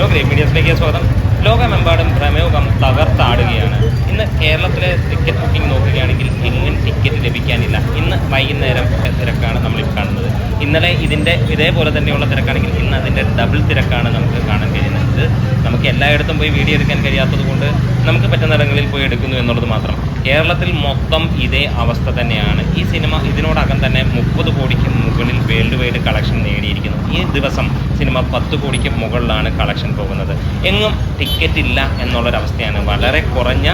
Hello great മീഡിയസിലേക്ക് സ്വാഗതം. ലോകമെമ്പാടും പ്രമേഹം തകർത്താടുകയാണ്. ഇന്ന് കേരളത്തിലെ ടിക്കറ്റ് ബുക്കിംഗ് നോക്കുകയാണെങ്കിൽ എങ്ങും ടിക്കറ്റ് ലഭിക്കാനില്ല. ഇന്ന് വൈകുന്നേരം തിരക്കാണ് നമ്മൾ കാണുന്നത്. ഇന്നലെ ഇതിന്റെ ഇതേപോലെ തന്നെയുള്ള തിരക്കാണെങ്കിൽ ഇന്ന് അതിന്റെ ഡബിൾ തിരക്കാണ് നമുക്ക് കാണാൻ കഴിയുന്നത്. നമുക്ക് എല്ലായിടത്തും പോയി വീഡിയോ എടുക്കാൻ കഴിയാത്തത് കൊണ്ട് നമുക്ക് പറ്റുന്ന ഇടങ്ങളിൽ പോയി എടുക്കുന്നു എന്നുള്ളത് മാത്രം. കേരളത്തിൽ മൊത്തം ഇതേ അവസ്ഥ തന്നെയാണ്. ഈ സിനിമ ഇതിനോടകം തന്നെ മുപ്പത് കോടിക്ക് മുകളിൽ വേൾഡ് വൈഡ് കളക്ഷൻ നേടിയിരിക്കുന്നു. ഈ ദിവസം സിനിമ പത്ത് കോടിക്ക് മുകളിലാണ് കളക്ഷൻ പോകുന്നത്. എങ്ങും ടിക്കറ്റ് ഇല്ല എന്നുള്ളൊരവസ്ഥയാണ്. വളരെ കുറഞ്ഞ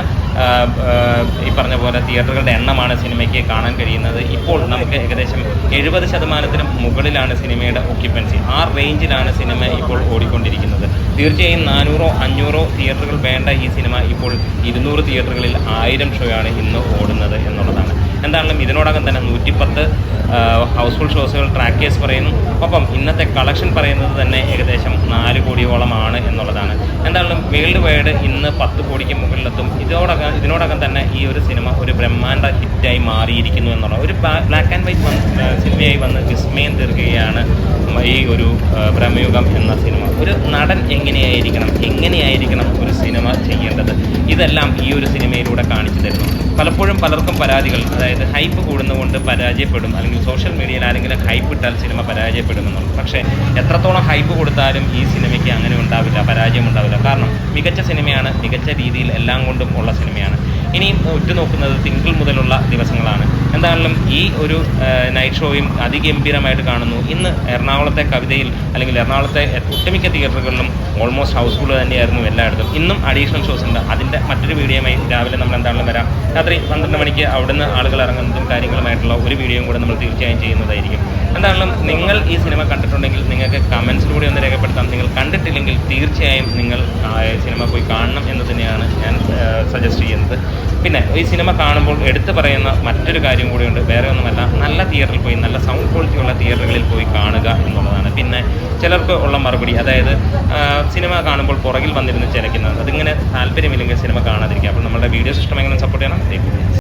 ഈ പറഞ്ഞ പോലെ തിയേറ്ററുകളുടെ എണ്ണമാണ് സിനിമയ്ക്ക് കാണാൻ കഴിയുന്നത്. ഇപ്പോൾ നമുക്ക് ഏകദേശം എഴുപത് ശതമാനത്തിനും മുകളിലാണ് സിനിമയുടെ ഓക്യുപ്പൻസി ആ റേഞ്ചിലാണ് സിനിമ ഇപ്പോൾ ഓടിക്കൊണ്ടിരിക്കുന്നത്. തീർച്ചയായും നാനൂറോ അഞ്ഞൂറോ തിയേറ്ററുകൾ വേണ്ട ഈ സിനിമ ഇപ്പോൾ ഇരുന്നൂറ് തിയേറ്ററുകളിൽ ആയിരം ഷോയാണ് ഇന്ന് ഓടുന്നത് എന്നുള്ളതാണ്. എന്താണെങ്കിലും ഇതിനോടകം തന്നെ നൂറ്റിപ്പത്ത് ഹൗസ്ഫുൾ ഷോസുകൾ ട്രാക്കേഴ്സ് പറയുന്നു. ഒപ്പം ഇന്നത്തെ കളക്ഷൻ പറയുന്നത് തന്നെ ഏകദേശം നാല് കോടിയോളമാണ് എന്നുള്ളതാണ്. എന്തായാലും വേൾഡ് വൈഡ് ഇന്ന് പത്ത് കോടിക്ക് മുകളിലെത്തും. ഇതോടകം ഇതിനോടകം തന്നെ ഈ ഒരു സിനിമ ഒരു ബ്രഹ്മാണ്ഡ ഹിറ്റായി മാറിയിരിക്കുന്നു എന്നുള്ള ഒരു ബ്ലാക്ക് ആൻഡ് വൈറ്റ് വന്ന് സിനിമയായി വന്ന് വിസ്മയം തീർക്കുകയാണ് ഈ ഒരു ബ്രഹ്മയുഗം എന്ന സിനിമ. ഒരു നടൻ എങ്ങനെയായിരിക്കണം എങ്ങനെയായിരിക്കണം ഒരു സിനിമ ചെയ്യേണ്ടത്? ഇതെല്ലാം ഈ ഒരു സിനിമയിലൂടെ കാണിച്ചു തരുന്നു. പലപ്പോഴും പലർക്കും പരാതികൾ അതായത് ഹൈപ്പ് കൂടുന്നതുകൊണ്ട് പരാജയപ്പെടും. അല്ലെങ്കിൽ സോഷ്യൽ മീഡിയയിൽ ആരെങ്കിലും ഹൈപ്പ് ഇട്ടാൽ സിനിമ പരാജയപ്പെടുമെന്നുള്ളൂ പക്ഷേ എത്രത്തോളം ഹൈപ്പ് കൊടുത്താലും ഈ സിനിമയ്ക്ക് അങ്ങനെ ഉണ്ടാവില്ല പരാജയം ഉണ്ടാവില്ല. കാരണം മികച്ച സിനിമയാണ് മികച്ച രീതിയിൽ എല്ലാം കൊണ്ടും ഉള്ള സിനിമയാണ് ഇനിയും ഉറ്റുനോക്കുന്നത് തിങ്കൾ മുതലുള്ള ദിവസങ്ങളാണ്. എന്തായാലും ഈ ഒരു നൈറ്റ് ഷോയും അതിഗംഭീരമായിട്ട് കാണുന്നു. ഇന്ന് എറണാകുളത്തെ കവിതയിൽ അല്ലെങ്കിൽ എറണാകുളത്തെ ഒട്ടുമിക്ക തിയേറ്ററുകളിലും ഓൾമോസ്റ്റ് ഹൗസ്ഫുൾ തന്നെയായിരുന്നു എല്ലായിടത്തും. ഇന്നും അഡീഷണൽ ഷോസ് ഉണ്ട്. അതിന്റെ മറ്റൊരു വീഡിയോയുമായി രാവിലെ നമ്മൾ എന്താണെങ്കിലും വരാം. രാത്രി പന്ത്രണ്ട് മണിക്ക് അവിടുന്ന് ആളുകൾ ഇറങ്ങുന്നതും കാര്യങ്ങളുമായിട്ടുള്ള ഒരു വീഡിയോയും കൂടെ നമ്മൾ തീർച്ചയായും ചെയ്യുന്നതായിരിക്കും. എന്താണെങ്കിലും നിങ്ങൾ ഈ സിനിമ കണ്ടിട്ടുണ്ടെങ്കിൽ നിങ്ങൾക്ക് കമൻസിലൂടെ ഒന്ന് രേഖപ്പെടുത്താം. നിങ്ങൾ കണ്ടിട്ടില്ലെങ്കിൽ തീർച്ചയായും നിങ്ങൾ സിനിമ പോയി കാണണം എന്ന് തന്നെയാണ് ഞാൻ സജസ്റ്റ് ചെയ്യുന്നത്. പിന്നെ ഈ സിനിമ കാണുമ്പോൾ എടുത്തു പറയുന്ന മറ്റൊരു കാര്യം കൂടിയുണ്ട്. വേറെ ഒന്നുമല്ല നല്ല തിയേറ്ററിൽ പോയി നല്ല സൗണ്ട് ക്വാളിറ്റി ഉള്ള തിയേറ്ററുകളിൽ പോയി കാണുക എന്നുള്ളതാണ്. പിന്നെ ചിലർക്ക് ഉള്ള മറുപടി അതായത് സിനിമ കാണുമ്പോൾ പുറകിൽ വന്നിരുന്ന് ചിലക്കുന്നത് അതിങ്ങനെ താല്പര്യമില്ലെങ്കിൽ സിനിമ കാണാതിരിക്കുക. അപ്പോൾ നമ്മുടെ വീഡിയോ സിസ്റ്റം ഇഷ്ടമെങ്കിലും സപ്പോർട്ട് ചെയ്യണം.